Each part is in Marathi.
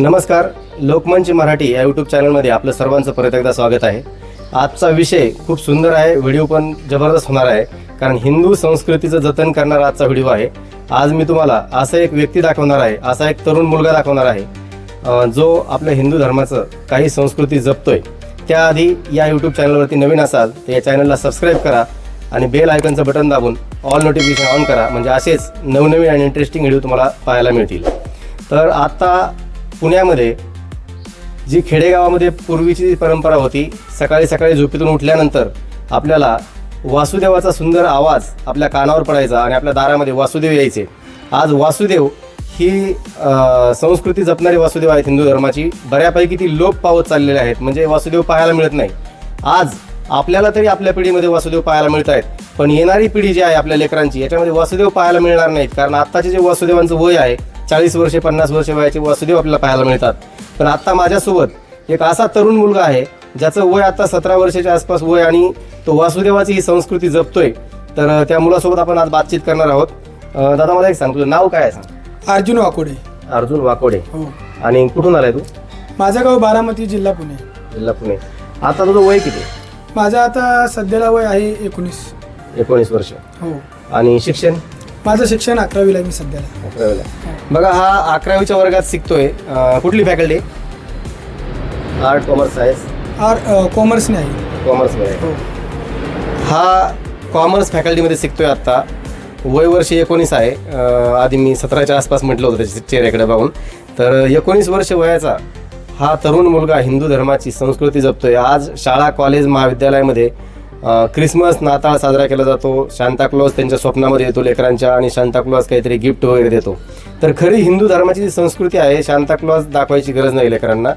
नमस्कार लोकमंच मराठी या यूट्यूब चॅनलमध्ये आपलं सर्वांचं परत एकदा स्वागत आहे. आजचा विषय खूप सुंदर आहे व्हिडिओ पण जबरदस्त होणार आहे कारण हिंदू संस्कृतीचं जतन करणारा आजचा व्हिडिओ आहे. आज मी तुम्हाला असा एक व्यक्ती दाखवणार आहे असा एक तरुण मुलगा दाखवणार आहे जो आपल्या हिंदू धर्माचं काही संस्कृती जपतोय. त्याआधी या यूट्यूब चॅनलवरती नवीन असाल तर या चॅनलला सबस्क्राईब करा आणि बेल आयकनचं बटन दाबून ऑल नोटिफिकेशन ऑन करा म्हणजे असेच नवनवीन आणि इंटरेस्टिंग व्हिडिओ तुम्हाला पाहायला मिळतील. तर आता पुण्यामध्ये जी खेडेगावामध्ये पूर्वीची परंपरा होती सकाळी सकाळी झोपेतून उठल्यानंतर आपल्याला वासुदेवाचा सुंदर आवाज आपल्या कानावर पडायचा आणि आपल्या दारामध्ये वासुदेव यायचे. आज वासुदेव ही संस्कृती जपणारी वासुदेव आहेत हिंदू धर्माची. बऱ्यापैकी ती लोप पावत चाललेले आहेत म्हणजे वासुदेव पाहायला मिळत नाही. आज आपल्याला तरी आपल्या पिढीमध्ये वासुदेव पाहायला मिळत आहेत पण येणारी पिढी जी आहे आपल्या लेकरांची याच्यामध्ये वासुदेव पाहायला मिळणार नाहीत. कारण आत्ताचे जे वासुदेवांचं वय आहे चाळीस वर्षे पन्नास वर्षे वयाचे वासुदेव आपल्याला पाहायला मिळतात. पण आत्ता माझ्यासोबत एक असा तरुण मुलगा आहे ज्याचं वय आता सतरा वर्षाच्या आसपास वय आणि तो वासुदेवाची ही संस्कृती जपतोय. तर त्या मुलासोबत आपण आज बातचीत करणार आहोत. दादा मला एक सांग तुझं नाव काय आहे सांग? अर्जुन वाकोडे. अर्जुन वाकोडे. हो. आणि कुठून आलाय तू? माझं गाव बारामती जिल्हा पुणे. जिल्हा पुणे. आता तुझं वय किती? माझं आता सध्याला वय आहे एकोणीस. एकोणीस वर्ष. हो. आणि शिक्षण? माझं शिक्षण अकरावीला आहे मी सध्याला. अकरावीला. बघा हा अकरावीच्या वर्गात शिकतोय. अं, कुठली faculty? Arts commerce science? R कॉमर्सने आहे. कॉमर्समध्ये हो. हा कॉमर्स फॅकल्टीमध्ये शिकतोय आत्ता वय वर्ष एकोणीस आहे. अं, आधी मी सतराच्या आसपास म्हटलं होतं त्याच्या चेहऱ्याकडे पाहून तर एकोणीस वर्ष वयाचा हा तरुण मुलगा हिंदू धर्माची संस्कृती जपतोय. आज शाळा कॉलेज महाविद्यालयामध्ये क्रिसमस नाताळ साजरा केला जातो. शांताक्लॉज त्यांच्या स्वप्नामध्ये येतो लेकरांच्या आणि शांताक्लॉज काहीतरी गिफ्ट वगैरे देतो. तर खरी हिंदू धर्माची जी संस्कृती आहे शांताक्लॉज दाखवायची गरज नाही लेकरांना.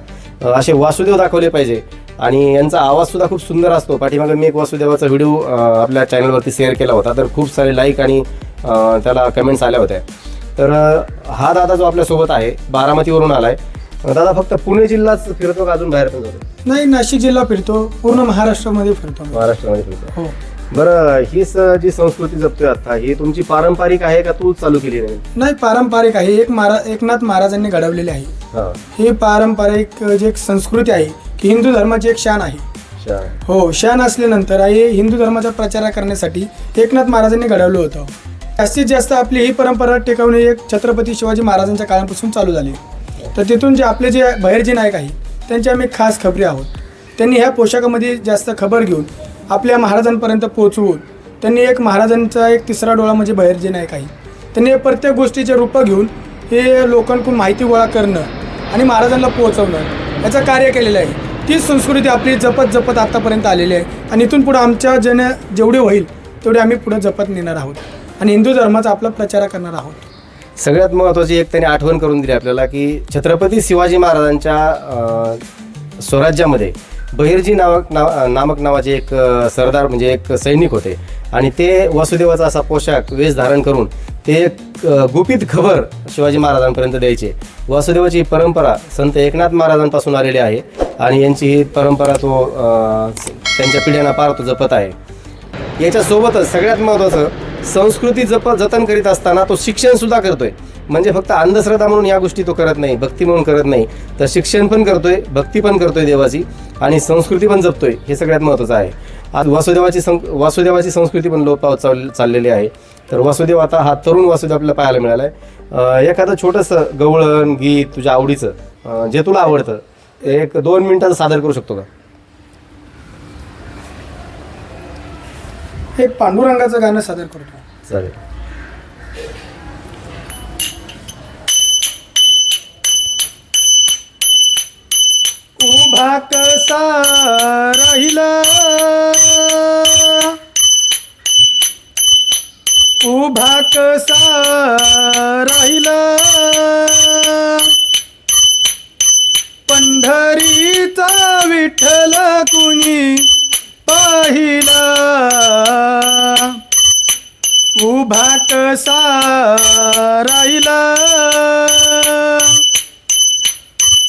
असे वासुदेव दाखवले पाहिजे. आणि यांचा आवाज सुद्धा खूप सुंदर असतो. पाठीमागे मी एक वासुदेवाचा व्हिडिओ आपल्या चॅनलवरती शेअर केला होता. तर खूप सारे लाईक आणि त्याला कमेंट्स आल्या होत्या. तर हा दादा जो आपल्यासोबत आहे बारामतीवरून आलाय. आहे दादा फक्त पुणे जिल्हाच फिरतो का अजून बाहेर पण जातो? नाही नाशिक जिल्हा फिरतो. पूर्ण महाराष्ट्रामध्ये फिरतो मी. महाराष्ट्रामध्ये फिरतो. हो. बरं ही स- जी संस्कृती जपतोय आता ही तुमची पारंपरिक आहे का तू चालू केली नाही? नाही पारंपरिक आहे. एक महारा एकनाथ महाराजांनी घडवलेले आहे. हा. ही पारंपरिक जे एक संस्कृती आहे की हिंदू धर्माची एक शान आहे. हो शान असल्यानंतर आहे हिंदू धर्माचा प्रचार करण्यासाठी एकनाथ महाराजांनी घडवलं होतं. जास्तीत जास्त आपली ही परंपरा टिकवणे एक छत्रपती शिवाजी महाराजांच्या काळापासून चालू झाली. तर तिथून जे आपले जे बाहेरचे नायक आहे त्यांचे आम्ही खास खबरी आहोत. त्यांनी ह्या पोशाखामध्ये जास्त खबर घेऊन आपल्या महाराजांपर्यंत पोहोचवून त्यांनी एक महाराजांचा एक तिसरा डोळा म्हणजे बाहेरचे नायक आहे. त्यांनी प्रत्येक गोष्टीचे रूपं घेऊन हे लोकांकडून माहिती गोळा करणं आणि महाराजांना पोहोचवणं याचं कार्य केलेलं आहे. तीच संस्कृती आपली जपत जपत आत्तापर्यंत आलेली आहे आणि इथून पुढं आमच्या जन जेवढे होईल तेवढे आम्ही पुढे जपत नेणार आहोत. आणि हिंदू धर्माचा आपला प्रचार करणार आहोत. सगळ्यात महत्त्वाची एक त्यांनी आठवण करून दिली आपल्याला की छत्रपती शिवाजी महाराजांच्या स्वराज्यामध्ये बहिर्जी नावक नाव नामक नावाचे एक सरदार म्हणजे एक सैनिक होते. आणि ते वासुदेवाचा असा पोशाख वेश धारण करून ते एक गुपित खबर शिवाजी महाराजांपर्यंत द्यायचे. वासुदेवाची परंपरा संत एकनाथ महाराजांपासून आलेली आहे आणि यांची ही परंपरा तो त्यांच्या पिढ्यांना पार तो जपत आहे. याच्यासोबतच सगळ्यात महत्त्वाचं संस्कृती जप जतन करीत असताना तो शिक्षण सुद्धा करतोय. म्हणजे फक्त अंधश्रद्धा म्हणून या गोष्टी तो करत नाही भक्ती म्हणून करत नाही. तर शिक्षण पण करतोय भक्ती पण करतोय देवाची आणि संस्कृती पण जपतोय हे सगळ्यात महत्त्वाचं आहे. आज वासुदेवाची सं वासुदेवाची संस्कृती पण लोप पावत चाल चाललेली आहे. तर वासुदेव आता हा तरुण वासुदेव आपल्याला पाहायला मिळाला आहे एखादं छोटंसं गवळण गीत तुझ्या आवडीचं जे तुला आवडतं एक दोन मिनिटाचं सादर करू शकतो का? हे पांडुरंगाचं गाणं सादर करतो. चालेल. उभा कसा राहिला. उभा कसा राहिला. पंढरीचा विठ्ठल कुणी पाहिला. उभा कसा राहिला?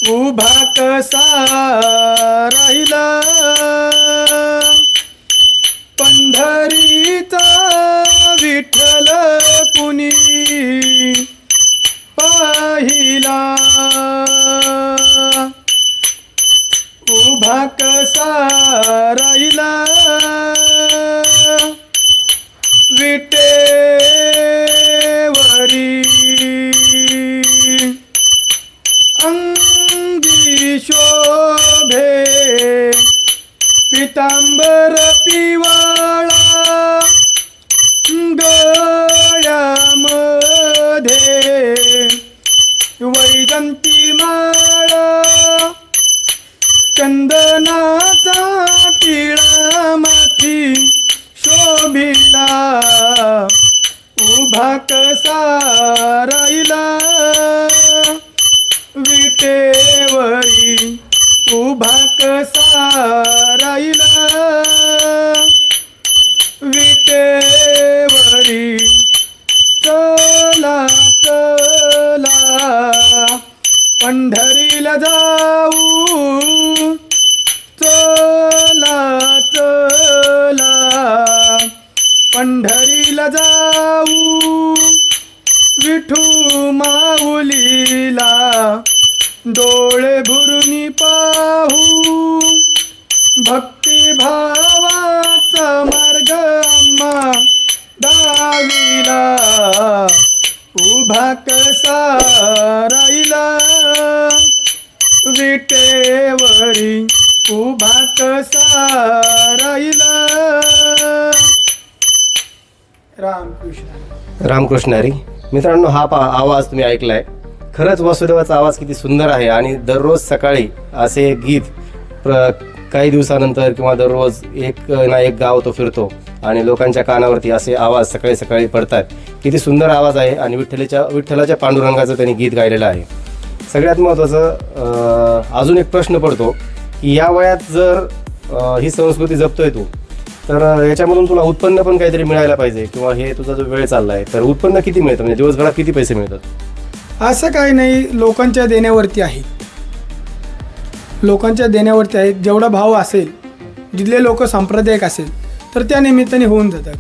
उभा कसा राहिला? पंढरीचा विठ्ठल कुणी पाहिला. राहिला. विटेवरी. अंगी शोभे. पितांबर पिवाळा. चंदनाचा टिळा माथी शोभिला. उभा कसा राहिला? विटेवरी उभा कसा राहिला? विटेवरी चला चला. पंढर उभा कसा राहिला विटेवरी उभा कसा राहिला. रामकृष्ण. रामकृष्ण हरी मित्रांनो हा पा आवाज तुम्ही ऐकलाय. खरंच वासुदेवाचा आवाज किती सुंदर आहे आणि दररोज सकाळी असे गीत प्र काही दिवसानंतर किंवा दररोज एक ना एक गाव तो फिरतो आणि लोकांच्या कानावरती असे आवाज सकाळी सकाळी पडतात. किती सुंदर आवाज आहे आणि विठ्ठलाच्या विठ्ठलाच्या पांडुरंगाचं त्यांनी गीत गायलेलं आहे. सगळ्यात महत्त्वाचं अजून एक प्रश्न पडतो की या वयात जर ही संस्कृती जपतोय तू तर याच्यामधून तुला उत्पन्न पण काहीतरी मिळायला पाहिजे किंवा हे तुझा जो वेळ चालला आहे तर उत्पन्न किती मिळतं? म्हणजे दिवसभरात किती पैसे मिळतात? असं काही नाही लोकांच्या देण्यावरती आहे. लोकांच्या देण्यावरती आहे. जेवढा भाव असेल जिथले लोक सांप्रदायिक असेल तर त्या निमित्ताने होऊन जातात.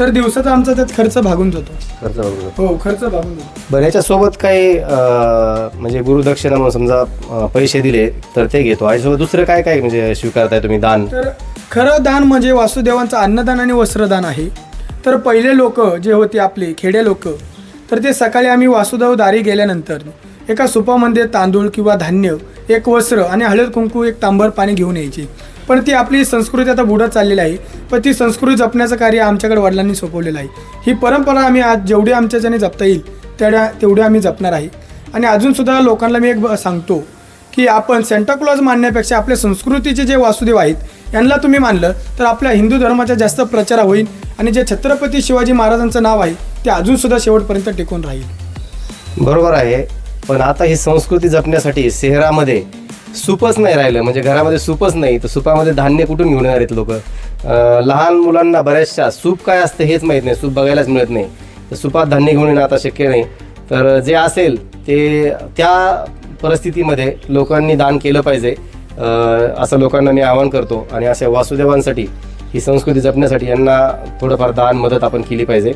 तर दिवसाचा आमचा त्यात खर्च भागून जातो. खर्च वगैरे. हो खर्च भागून जातो. बरं याच्यासोबत काही अं, म्हणजे गुरुदक्षिणा म्हणून समजा अं, पैसे दिले तर ते घेतो. आणि सोबत दुसरं काय काय म्हणजे स्वीकारताय तुम्ही दान? तर खरं दान म्हणजे वासुदेवांचं अन्नदान आणि वस्त्रदान आहे. तर पहिले लोक जे होते आपले खेडे लोक तर ते सकाळी आम्ही वासुदेव दारी गेल्यानंतर एका सुपामध्ये तांदूळ किंवा धान्य एक वस्त्र आणि हळद कुंकू एक तांबर पाणी घेऊन यायचे. पण ती आपली संस्कृती आता बुडत चाललेली आहे. पण ती संस्कृती जपण्याचं कार्य आमच्याकडे वडिलांनी सोपवलेलं आहे. ही परंपरा आम्ही आज जेवढी आमच्याच्याने जपता येईल तेवढ्या तेवढ्या आम्ही जपणार आहे. आणि अजूनसुद्धा लोकांना मी एक ब- सांगतो की आपण सेंटाक्लॉज मानण्यापेक्षा आपल्या संस्कृतीचे जे वासुदेव आहेत यांना तुम्ही मानलं तर आपल्या हिंदू धर्माचा जास्त प्रचार होईल आणि जे छत्रपती शिवाजी महाराजांचं नाव आहे ते अजूनसुद्धा शेवटपर्यंत टिकून राहील. बरोबर आहे. पण आता ही संस्कृती जपण्यासाठी शहरामध्ये सूपच नाही राहिलं. म्हणजे घरामध्ये सूपच नाही. तर सुपामध्ये धान्य कुठून घेऊन येणार आहेत लोक? लहान मुलांना बऱ्याचशा सूप काय असतं हेच माहीत नाही. सूप बघायलाच मिळत नाही. तर सुपात धान्य घेऊन येणं आता शक्य नाही. तर जे असेल ते त्या परिस्थितीमध्ये लोकांनी दान केलं पाहिजे. असं लोकांना मी आवाहन करतो. आणि अशा वासुदेवांसाठी ही संस्कृती जपण्यासाठी यांना थोडंफार दान मदत आपण केली पाहिजे.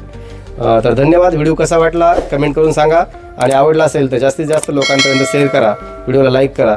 तर धन्यवाद. व्हिडिओ कसा वाटला? कमेंट करून सांगा. आणि आवडला असेल तर जास्तीत जास्त लोकांपर्यंत शेअर करा. व्हिडिओला लाईक करा.